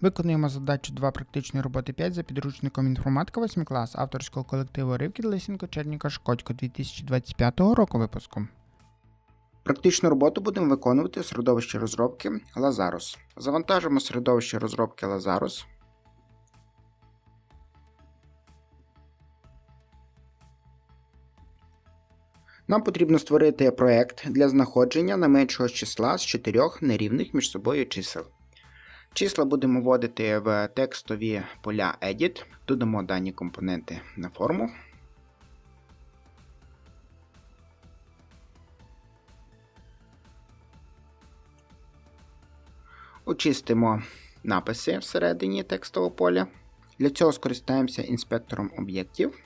Виконуємо задачу 2 практичної роботи 5 за підручником інформатика 8 клас авторського колективу Ривкіт Лисенко Черніка Шкодько 2025 року випуску. Практичну роботу будемо виконувати у середовищі розробки Lazarus. Завантажимо середовище розробки Lazarus. Нам потрібно створити проект для знаходження найменшого числа з чотирьох нерівних між собою чисел. Числа будемо вводити в текстові поля Edit, додамо дані компоненти на форму. Очистимо написи всередині текстового поля. Для цього скористаємося інспектором об'єктів.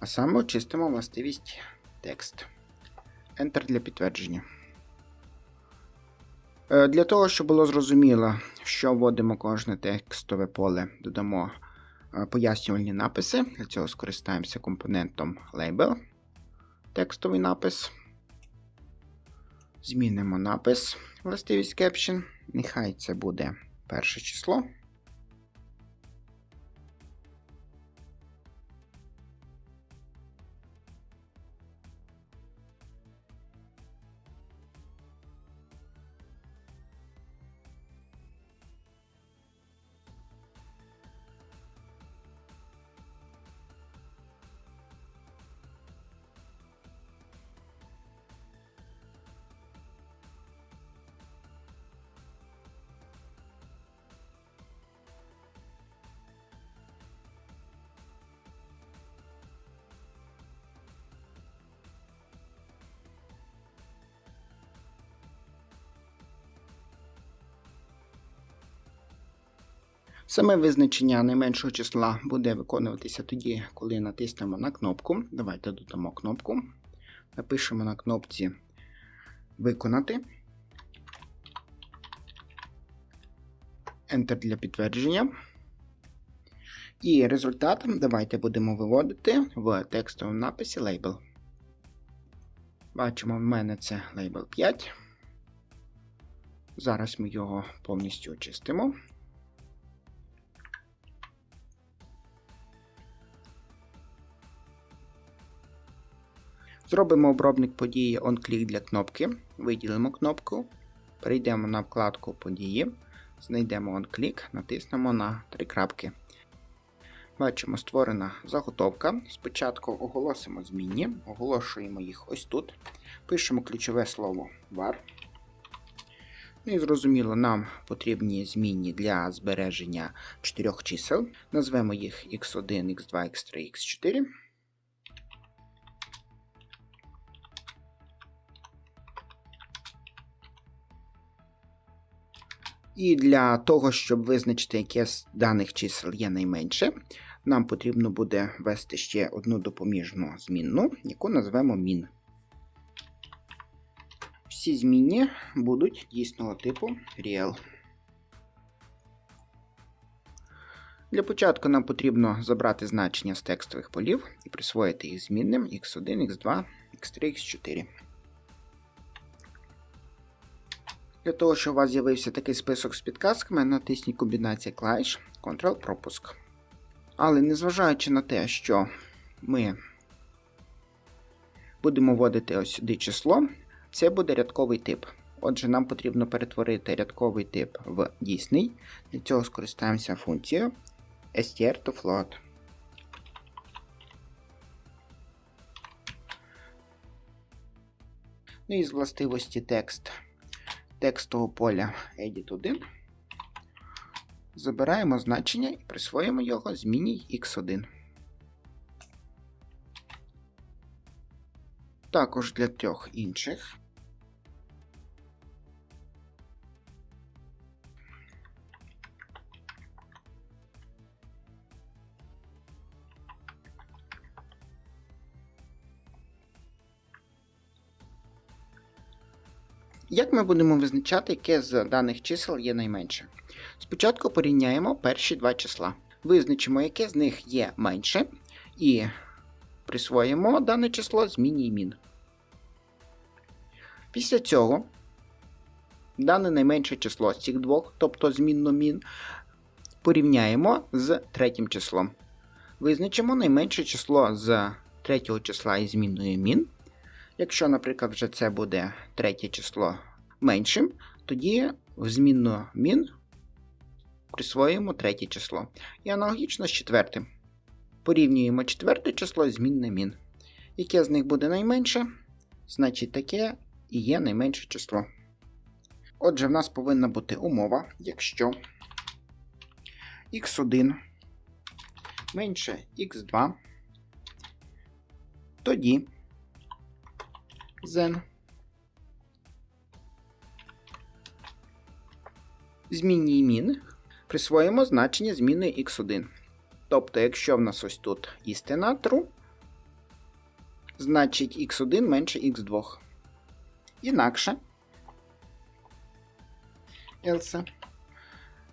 А саме очистимо властивість текст. Enter для підтвердження. Е, Для того, щоб було зрозуміло, що вводимо кожне текстове поле, додамо е, пояснювальні написи. Для цього скористаємося компонентом Label, текстовий напис. Змінимо напис властивість Caption. Нехай це буде перше число. Саме визначення найменшого числа буде виконуватися тоді, коли натиснемо на кнопку. Давайте додамо кнопку. Напишемо на кнопці Виконати. Enter для підтвердження. І результат давайте будемо виводити в текстовому написі Label. Бачимо, в мене це Label 5. Зараз ми його повністю очистимо. Зробимо обробник події OnClick для кнопки. Виділимо кнопку. Перейдемо на вкладку Події. Знайдемо OnClick, натиснемо на три крапки. Бачимо, створена заготовка. Спочатку оголосимо змінні, оголошуємо їх ось тут. Пишемо ключове слово var. Ну і зрозуміло, нам потрібні змінні для збереження чотирьох чисел. Назвемо їх x1, x2, x3, x4. І для того, щоб визначити, яке з даних чисел є найменше, нам потрібно буде ввести ще одну допоміжну змінну, яку назвемо min. Всі змінні будуть дійсного типу real. Для початку нам потрібно забрати значення з текстових полів і присвоїти їх змінним x1, x2, x3, x4. Для того, щоб у вас з'явився такий список з підказками, натисніть комбінація клавіш Ctrl-пропуск. Але незважаючи на те, що ми будемо вводити ось сюди число, це буде рядковий тип. Отже, нам потрібно перетворити рядковий тип в дійсний. Для цього скористаємося функцією str to float. Ну і з властивості текст текстового поля Edit 1. Забираємо значення і присвоїмо його зміні x1. Також для трьох інших. Як ми будемо визначати, яке з даних чисел є найменше? Спочатку порівняємо перші два числа. Визначимо, яке з них є менше, і присвоїмо дане число зміні мін. Після цього дане найменше число з цих двох, тобто змінну мін, порівняємо з третім числом. Визначимо найменше число з третього числа із змінною мін. Якщо, наприклад, вже це буде третє число меншим, тоді в змінну мін присвоюємо третє число. І аналогічно з четвертим. Порівнюємо четверте число з змінне мін. Яке з них буде найменше, значить таке і є найменше число. Отже, в нас повинна бути умова, якщо x1 менше x2, тоді zen змінній мін присвоїмо значення зміни x1. Тобто, якщо в нас ось тут істина true, значить x1 менше x2. Інакше. Else.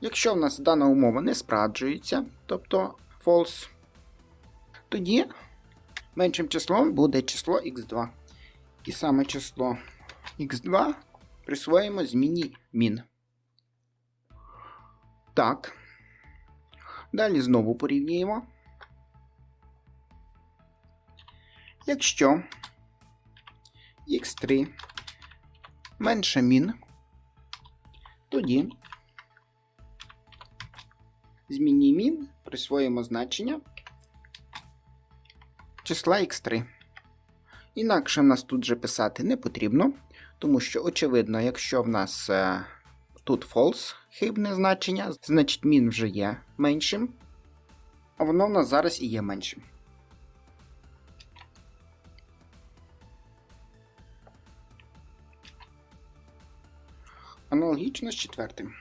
Якщо в нас дана умова не справджується, тобто false, тоді меншим числом буде число x2. І саме число x2 присвоїмо зміні min. Так. Далі знову порівнюємо. Якщо x3 менше min, тоді змінній min присвоїмо значення числа x3. Інакше в нас тут вже писати не потрібно, тому що, очевидно, якщо в нас е, тут false хибне значення, значить min вже є меншим, а воно в нас зараз і є меншим. Аналогічно з четвертим.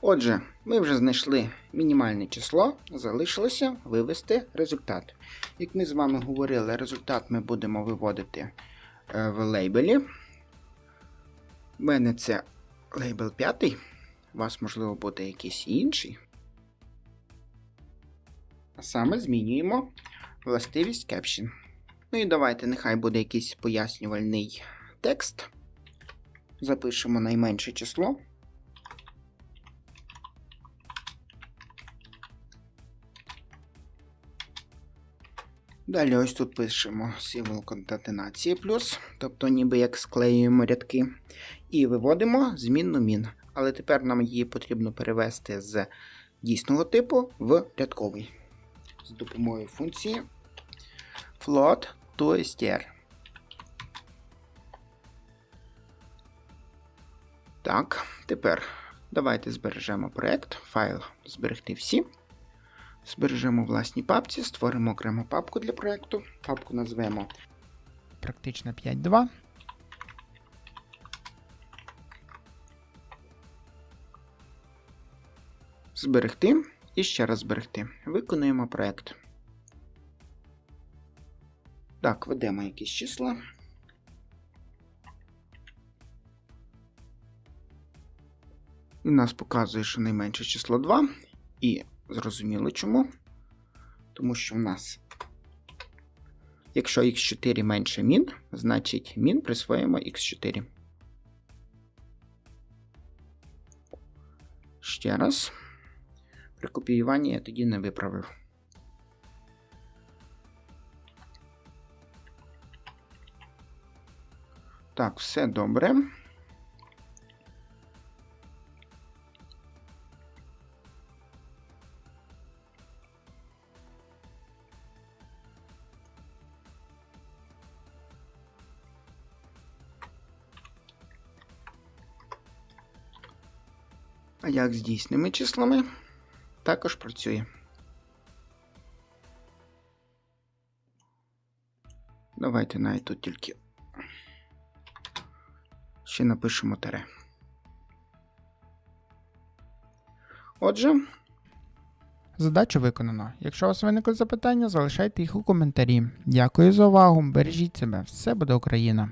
Отже, ми вже знайшли мінімальне число, залишилося вивести результат. Як ми з вами говорили, результат ми будемо виводити е, в лейбелі. У мене це лейбл 5, у вас, можливо, буде якийсь інший. А саме змінюємо властивість caption. Ну і давайте, нехай буде якийсь пояснювальний текст. Запишемо найменше число. Далі ось тут пишемо символ конкатенації плюс, тобто ніби як склеюємо рядки. І виводимо змінну мін. Але тепер нам її потрібно перевести з дійсного типу в рядковий. З допомогою функції float to str. Так, тепер давайте збережемо проект, файл зберегти всі. Збережемо в власній папці, створимо окрему папку для проекту. Папку назвемо Практично 5.2. Зберегти і ще раз зберегти. Виконуємо проект. Так, ведемо якісь числа. І нас показує, що найменше число 2. І зрозуміло чому. Тому що в нас, якщо x4 менше мін, значить мін присвоїмо x4. Ще раз. При копіюванні я тоді не виправив. Так, все добре. А як з дійсними числами? Також працює. Давайте навіть тут тільки ще напишемо тере. Отже, Задачу виконано. Якщо у вас виникли запитання, залишайте їх у коментарі. Дякую за увагу. Бережіть себе. Все буде Україна!